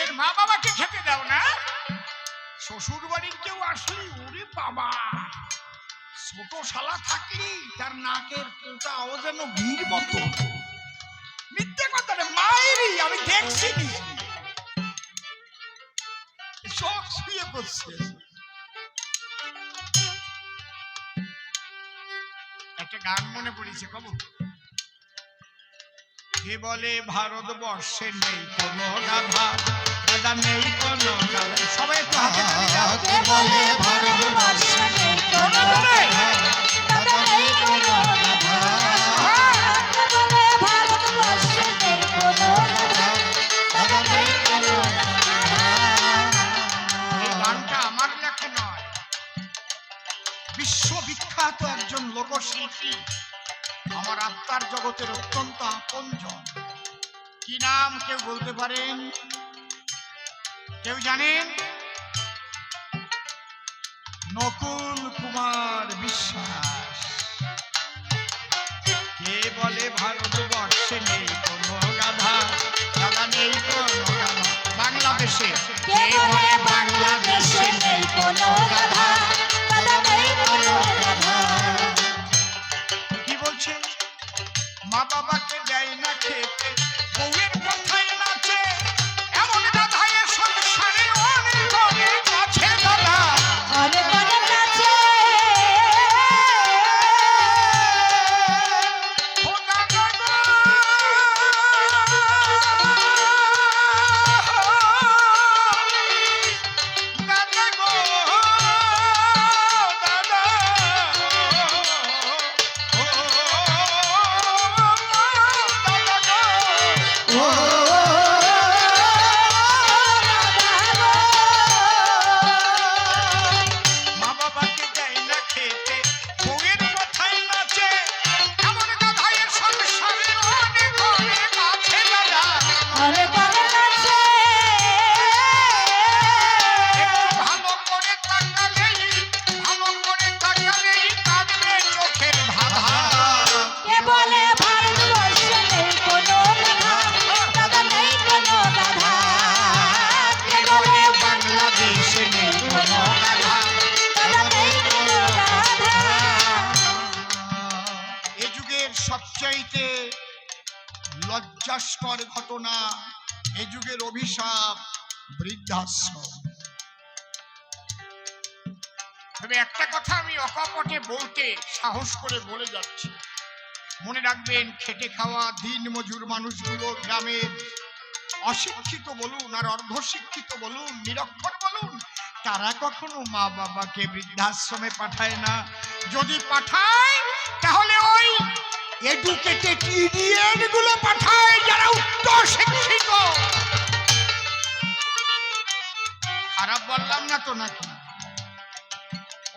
নিজের মা বাবাকে খেতে দাও না। শ্বশুর বাড়ির কেউ আসলি, ওরে বাবা। ছোট শালা থাকলি, তার নাকের পোটাও যেন ভিড় মতো। মিথ্যে কথা রে মায়েরই আমি দেখছি শখ শুয়ে করছে একটা গান মনে পড়েছে কব। কে বলে, ভারতবর্ষে নেই কোনো গাধা। নেই কোনো সবাই একটু হাতে তালি দাও। বলে নেই কোনো নেই কোনো নয়। বিশ্ববিখ্যাত একজন লোকশিল্পী। আমার আত্মার জগতের অত্যন্ত আপনজন। কি নাম কেউ বলতে পারেন? কেউ জানেন? নকুল কুমার বিশ্বাস। কে বলে ভারতবর্ষে নেই কোনো গাধা? গাধা নেই কোনো গাধা। বাংলাদেশে কে বলে বাংলাদেশে নেই কোনো গাধা, গাধা নেই কোনো গাধা। কি বলছে মা বাবাকে দেয় না খেতে বউয়ের সবচাইতে লজ্জাস্কর ঘটনা এ যুগের অভিশাপ, বৃদ্ধাশ্রম। তবে একটা কথা আমি অকপটে বলতে সাহস করে বলে যাচ্ছি। মনে রাখবেন, খেটে খাওয়া দিন মজুর মানুষগুলো গ্রামের অশিক্ষিত বলুন আর অর্ধশিক্ষিত বলুন, নিরক্ষর বলুন, তারা কখনো মা বাবাকে বৃদ্ধাশ্রমে পাঠায় না। যদি পাঠায়, তাহলে ওই এডুকেটেড ইডিয়েটগুলো পাঠায় যারা শিক্ষিত। খারাপ বললাম না তো নাকি?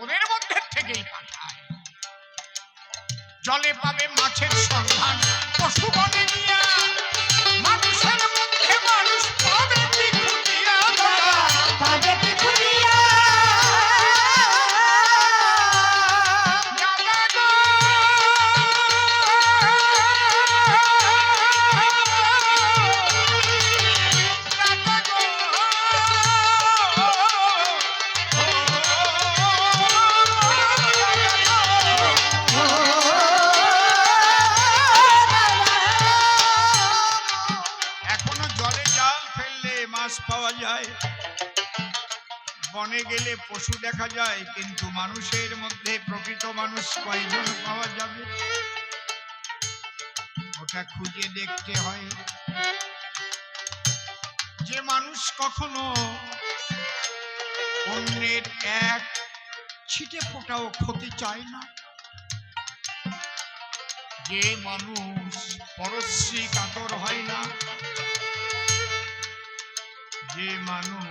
ওদের মধ্যে থেকেই পাঠায়। জলে পাবে মাছের সন্ধান, পশু বনে নিয়ে মানুষের বনে গেলে পশু দেখা যায়, কিন্তু মানুষের মধ্যে প্রকৃত মানুষ কয়জন পাওয়া যাবে? ওটা খুঁজে দেখতে হয়। যে মানুষ কখনো অন্যের এক ছিটে ফোটাও ক্ষতি চায় না। যে মানুষ পরশ্রী কাতর হয় না। যে মানুষ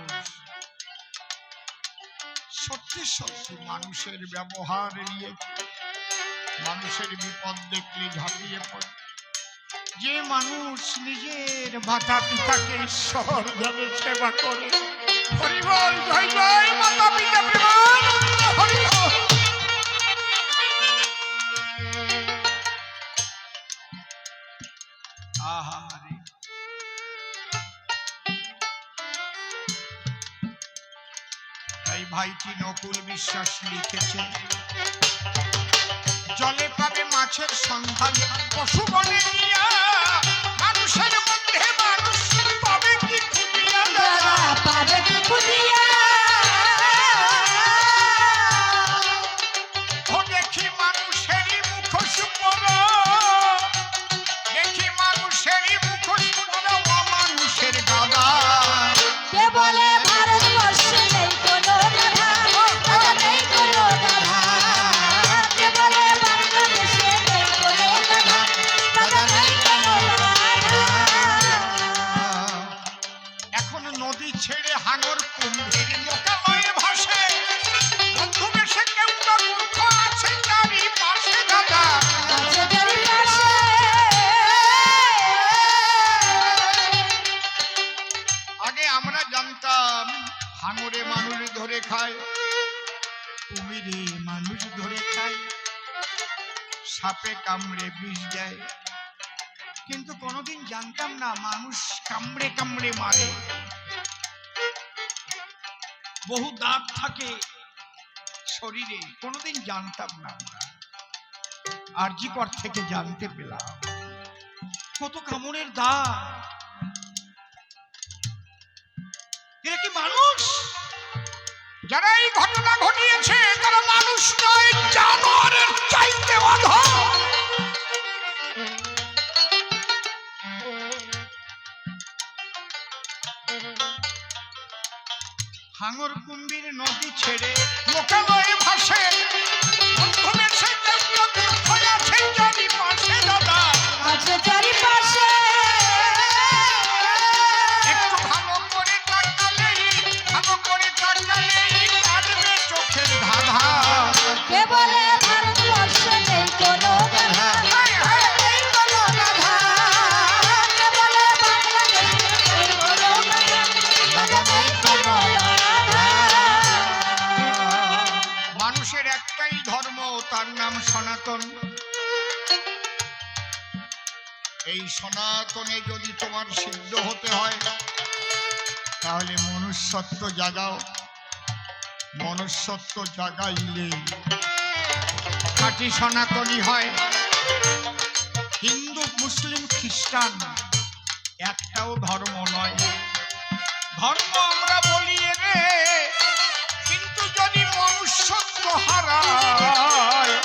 সত্যি মানুষের ব্যবহার নিয়ে, মানুষের বিপদ দেখলে ঝাঁপিয়ে পড়ে। যে মানুষ নিজের মাতা পিতাকে ঈশ্বর সেবা করে জয় জয় নকুল বিশ্বাস লিখেছে। জলে পাবে মাছের সন্ধান পশু বনে মানুষের মধ্যে মানুষ আমরা জানতাম, হাঙরে মানুষ ধরে খায়, কুমিরে মানুষ ধরে খায়, সাপে কামড়ে বিষ দেয়। কিন্তু কোনোদিন জানতাম না মানুষ কামড়ে কামড়ে মারে। বহু দাঁত থাকে শরীরে, কোনোদিন জানতাম না আমরা। আরজিকর থেকে জানতে পেলাম, কত কামড়ের দাঁত কি মানুষ? যারা এই ঘটনা ঘটিয়েছে তারা সনাতনে যদি তোমার সিদ্ধ হতে হয়, তাহলে মনুষ্যত্ব জাগাও। মনুষ্যত্ব জাগাইলে খাঁটি সনাতনী হয়। হিন্দু, মুসলিম, খ্রিস্টান একটাও ধর্ম নয়। ধর্ম আমরা বলি রে কিন্তু যদি মনুষ্যত্ব হারায়,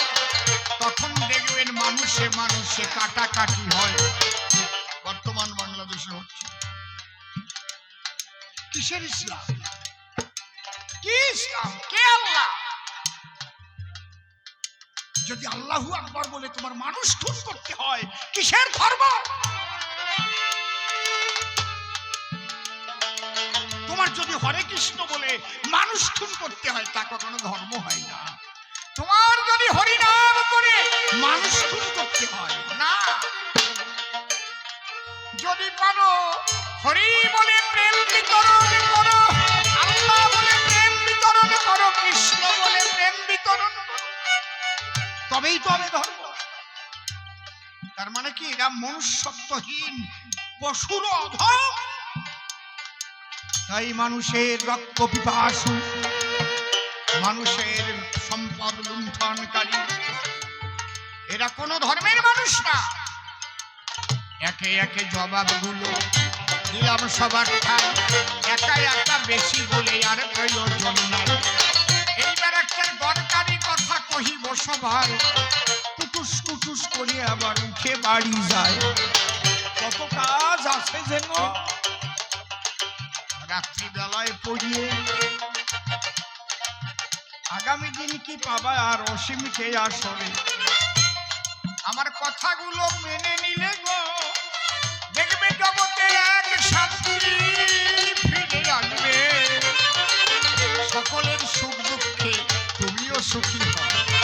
তখন দেখবেন মানুষে মানুষে কাটাকাটি হয়। কিসের ইসলাম? কি ইসলাম? কে আল্লাহ? যদি আল্লাহু আকবর বলে তোমার মানুষ খুন করতে হয়, কিসের ধর্ম? তোমার যদি হরে কৃষ্ণ বলে মানুষ খুন করতে হয়, তা কখনো ধর্ম হয় না। তোমার যদি হরিনাম করে মানুষ খুন করতে হয়, না। যদি পারো হরি বলে প্রেম বিতরণ করো কৃষ্ণ বলে প্রেম বিতরণ তবেই তো হবে ধর্ম। তার মানে কি, এরা মনুষ্যত্বহীন, পশুর অধম। তাই মানুষের রক্ত পিপাসু, মানুষের সম্পদ লুণ্ঠনকারী। এরা কোনো ধর্মের মানুষ না। একে একে জবাবগুলো দিলাম সবার ঠাই। একা একা বেশি বলে, আর প্রয়োজন নাই। এইবার একটা দরকারি কথা কহিব সবার কুটুস কুটুস করে আবার উঠে বাড়ি যায়। কত কাজ আছে যেন রাত্রিবেলায় পড়িয়ে। আগামী দিন কি পাবা আর অসীমকে আসরে। আমার কথাগুলো মেনে নিলে গো। সকলের সুখ দুঃখে তুমিও সুখী হও